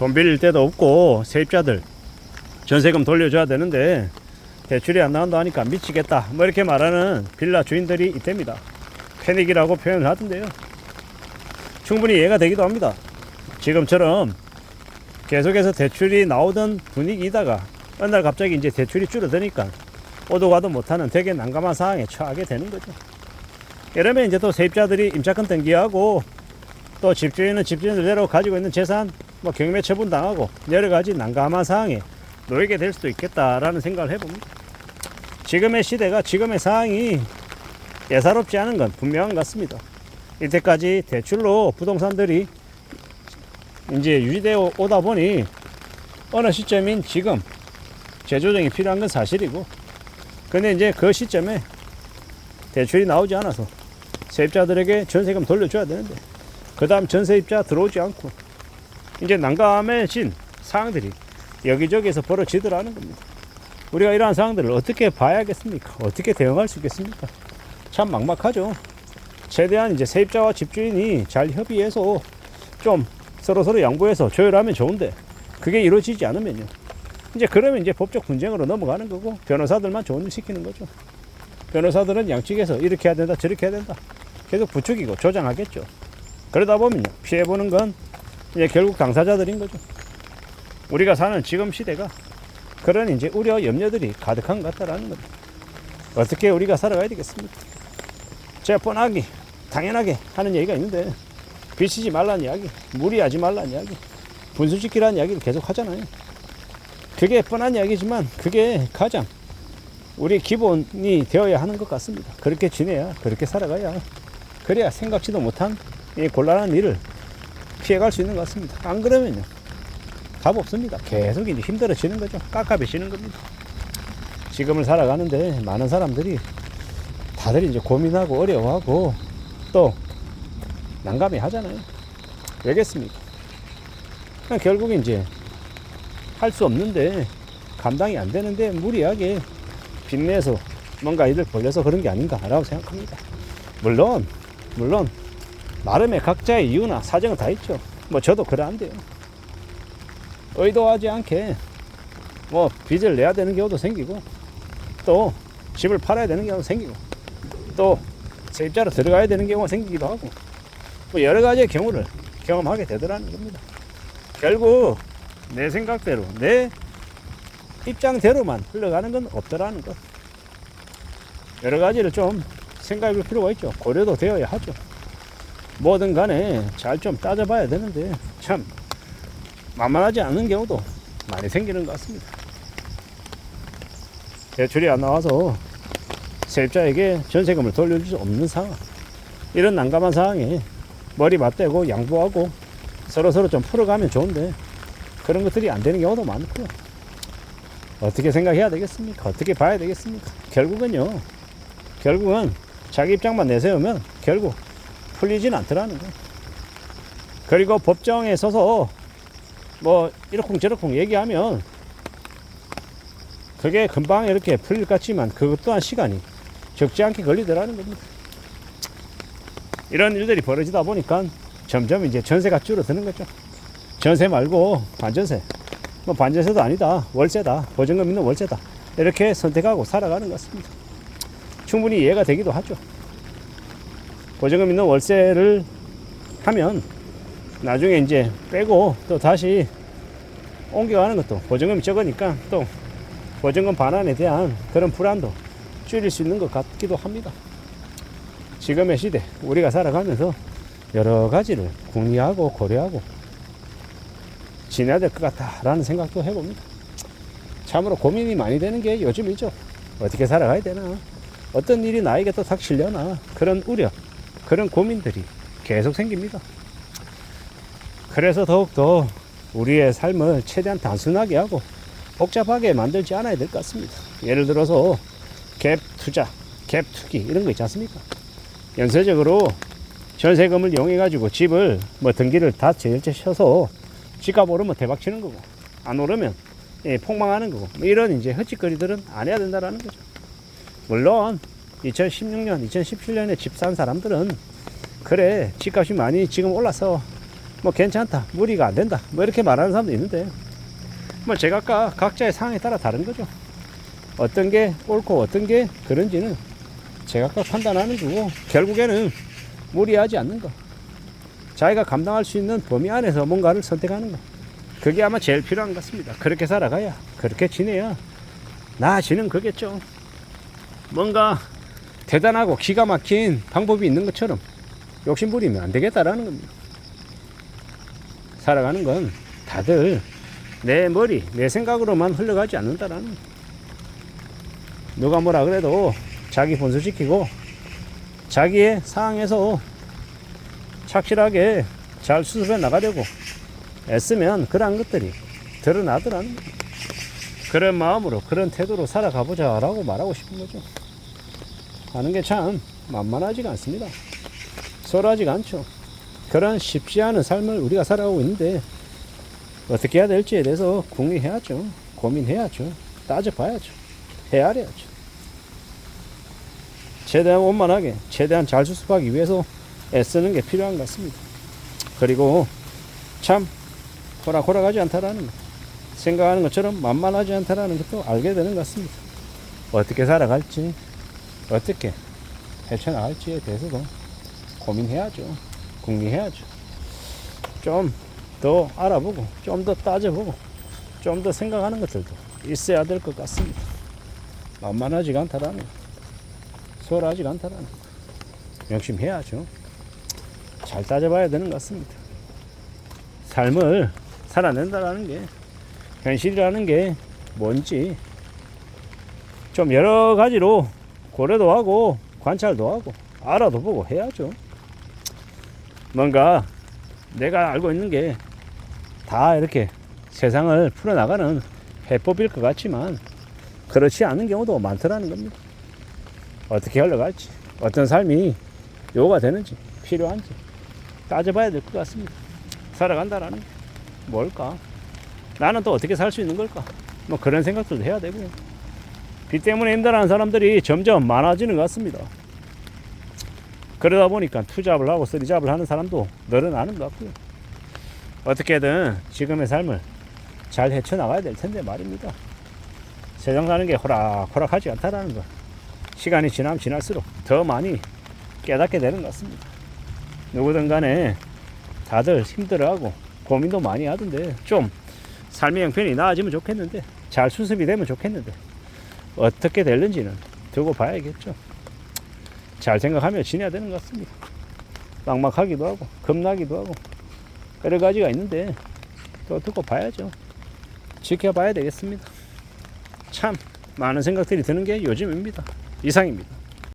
돈 빌릴 데도 없고 세입자들 전세금 돌려줘야 되는데 대출이 안 나온다 하니까 미치겠다. 뭐 이렇게 말하는 빌라 주인들이 있답니다. 패닉이라고 표현을 하던데요. 충분히 이해가 되기도 합니다. 지금처럼 계속해서 대출이 나오던 분위기이다가 어느 날 갑자기 이제 대출이 줄어드니까 오도 가도 못하는 되게 난감한 상황에 처하게 되는 거죠. 이러면 이제 또 세입자들이 임차권 등기하고 또 집주인은 집주인들대로 가지고 있는 재산 뭐 경매 처분 당하고 여러 가지 난감한 상황에 놓이게 될 수도 있겠다라는 생각을 해봅니다. 지금의 시대가 지금의 상황이 예사롭지 않은 건 분명한 것 같습니다. 이때까지 대출로 부동산들이 이제 유지되어 오다 보니 어느 시점인 지금 재조정이 필요한 건 사실이고 근데 이제 그 시점에 대출이 나오지 않아서 세입자들에게 전세금 돌려줘야 되는데 그 다음 전세입자 들어오지 않고 이제 난감해진 상황들이 여기저기에서 벌어지더라는 겁니다. 우리가 이러한 상황들을 어떻게 봐야겠습니까? 어떻게 대응할 수 있겠습니까? 참 막막하죠. 최대한 이제 세입자와 집주인이 잘 협의해서 좀 서로서로 양보해서 조율하면 좋은데 그게 이루어지지 않으면요. 이제 그러면 이제 법적 분쟁으로 넘어가는 거고 변호사들만 일 시키는 거죠. 변호사들은 양측에서 이렇게 해야 된다 저렇게 해야 된다 계속 부추기고 조장하겠죠. 그러다 보면 피해보는 건 이제 결국 당사자들인 거죠. 우리가 사는 지금 시대가 그런 이제 우려 염려들이 가득한 것 같다라는 거죠. 어떻게 우리가 살아가야 되겠습니까? 제가 뻔하게 당연하게 하는 얘기가 있는데 비치지 말라는 이야기, 무리하지 말라는 이야기, 분수짓기라는 이야기를 계속 하잖아요. 그게 뻔한 이야기지만 그게 가장 우리 기본이 되어야 하는 것 같습니다. 그렇게 지내야, 그렇게 살아가야, 그래야 생각지도 못한 이 곤란한 일을 피해갈 수 있는 것 같습니다. 안 그러면요. 답 없습니다. 계속 이제 힘들어지는 거죠. 깝깝해지는 겁니다. 지금을 살아가는데 많은 사람들이 다들 이제 고민하고 어려워하고 또 난감해 하잖아요. 왜겠습니까? 결국 이제 할 수 없는데 감당이 안 되는데 무리하게 빚내서 뭔가 일을 벌려서 그런 게 아닌가라고 생각합니다. 물론 물론 나름의 각자의 이유나 사정은 다 있죠. 뭐 저도 그러한데요. 의도하지 않게 뭐 빚을 내야 되는 경우도 생기고 또 집을 팔아야 되는 경우도 생기고 또 세입자로 들어가야 되는 경우가 생기기도 하고 뭐 여러 가지의 경우를 경험하게 되더라는 겁니다. 결국 내 생각대로 내 입장대로만 흘러가는 건 없더라는 것. 여러 가지를 좀 생각해 볼 필요가 있죠. 고려도 되어야 하죠. 뭐든 간에 잘 좀 따져봐야 되는데 참 만만하지 않은 경우도 많이 생기는 것 같습니다. 대출이 안 나와서 세입자에게 전세금을 돌려줄 수 없는 상황. 이런 난감한 상황에 머리 맞대고 양보하고 서로서로 좀 풀어가면 좋은데 그런 것들이 안 되는 경우도 많고요. 어떻게 생각해야 되겠습니까? 어떻게 봐야 되겠습니까? 결국은요. 결국은 자기 입장만 내세우면 결국 풀리진 않더라는 거. 그리고 법정에 서서 뭐 이러쿵저러쿵 얘기하면 그게 금방 이렇게 풀릴 것 같지만 그것 또한 시간이 적지 않게 걸리더라는 겁니다. 이런 일들이 벌어지다 보니까 점점 이제 전세가 줄어드는 거죠. 전세 말고 반전세. 뭐 반전세도 아니다. 월세다. 보증금 있는 월세다. 이렇게 선택하고 살아가는 것 같습니다. 충분히 이해가 되기도 하죠. 보증금 있는 월세를 하면 나중에 이제 빼고 또 다시 옮겨가는 것도 보증금이 적으니까 또 보증금 반환에 대한 그런 불안도 줄일 수 있는 것 같기도 합니다. 지금의 시대 우리가 살아가면서 여러 가지를 궁리하고 고려하고 지내야 될 것 같다라는 생각도 해봅니다. 참으로 고민이 많이 되는 게 요즘이죠. 어떻게 살아가야 되나? 어떤 일이 나에게 또 닥치려나? 그런 우려, 그런 고민들이 계속 생깁니다. 그래서 더욱더 우리의 삶을 최대한 단순하게 하고 복잡하게 만들지 않아야 될 것 같습니다. 예를 들어서 갭 투자, 갭 투기 이런 거 있지 않습니까? 연쇄적으로 전세금을 이용해 가지고 집을 뭐 등기를 다 제일제 쳐서 집값 오르면 대박 치는 거고 안 오르면 예, 폭망하는 거고 뭐 이런 이제 헛짓거리들은 안 해야 된다라는 거죠. 물론 2016년, 2017년에 집 산 사람들은 그래 집값이 많이 지금 올라서 뭐 괜찮다, 무리가 안 된다, 뭐 이렇게 말하는 사람도 있는데, 뭐 제각각 각자의 상황에 따라 다른 거죠. 어떤 게 옳고 어떤 게 그런지는 제각각 판단하는 거고, 결국에는 무리하지 않는 거. 자기가 감당할 수 있는 범위 안에서 뭔가를 선택하는 거. 그게 아마 제일 필요한 것 같습니다. 그렇게 살아가야, 그렇게 지내야 나아지는 거겠죠. 뭔가 대단하고 기가 막힌 방법이 있는 것처럼 욕심 부리면 안 되겠다라는 겁니다. 살아가는 건 다들 내 머리, 내 생각으로만 흘러가지 않는다라는. 누가 뭐라 그래도 자기 본수 지키고 자기의 상황에서 착실하게 잘 수습해 나가려고 애쓰면 그러한 것들이 드러나더라는. 그런 마음으로 그런 태도로 살아가 보자라고 말하고 싶은 거죠. 하는 게 참 만만하지가 않습니다. 소홀하지가 않죠. 그런 쉽지 않은 삶을 우리가 살아가고 있는데 어떻게 해야 될지에 대해서 궁리해야죠. 고민해야죠. 따져봐야죠. 헤아려야죠. 최대한 원만하게, 최대한 잘 수습하기 위해서 애쓰는 게 필요한 것 같습니다. 그리고 참 호락호락하지 않다라는 거. 생각하는 것처럼 만만하지 않다라는 것도 알게 되는 것 같습니다. 어떻게 살아갈지, 어떻게 헤쳐나갈지에 대해서도 고민해야죠. 궁리해야죠. 좀 더 알아보고, 좀 더 따져보고, 좀 더 생각하는 것들도 있어야 될 것 같습니다. 만만하지가 않다라는 거. 소홀하지가 않다라는 거. 명심해야죠. 잘 따져봐야 되는 것 같습니다. 삶을 살아낸다라는 게 현실이라는 게 뭔지 좀 여러 가지로 고려도 하고 관찰도 하고 알아도 보고 해야죠. 뭔가 내가 알고 있는 게 다 이렇게 세상을 풀어나가는 해법일 것 같지만 그렇지 않은 경우도 많더라는 겁니다. 어떻게 흘러갈지, 어떤 삶이 요가 되는지, 필요한지 따져봐야 될 것 같습니다. 살아간다라는 게 뭘까? 나는 또 어떻게 살 수 있는 걸까? 뭐 그런 생각들도 해야 되고요. 빚 때문에 힘들어하는 사람들이 점점 많아지는 것 같습니다. 그러다 보니까 투잡을 하고 쓰리잡을 하는 사람도 늘어나는 것 같고요. 어떻게든 지금의 삶을 잘 헤쳐나가야 될 텐데 말입니다. 세상 사는 게 호락호락하지 않다라는 거. 시간이 지나면 지날수록 더 많이 깨닫게 되는 것 같습니다. 누구든 간에 다들 힘들어하고 고민도 많이 하던데 좀 삶의 형편이 나아지면 좋겠는데 잘 수습이 되면 좋겠는데 어떻게 될는지는 두고 봐야겠죠. 잘 생각하며 지내야 되는 것 같습니다. 막막하기도 하고 겁나기도 하고 여러 가지가 있는데 또 두고 봐야죠. 지켜봐야 되겠습니다. 참 많은 생각들이 드는 게 요즘입니다. 이상입니다.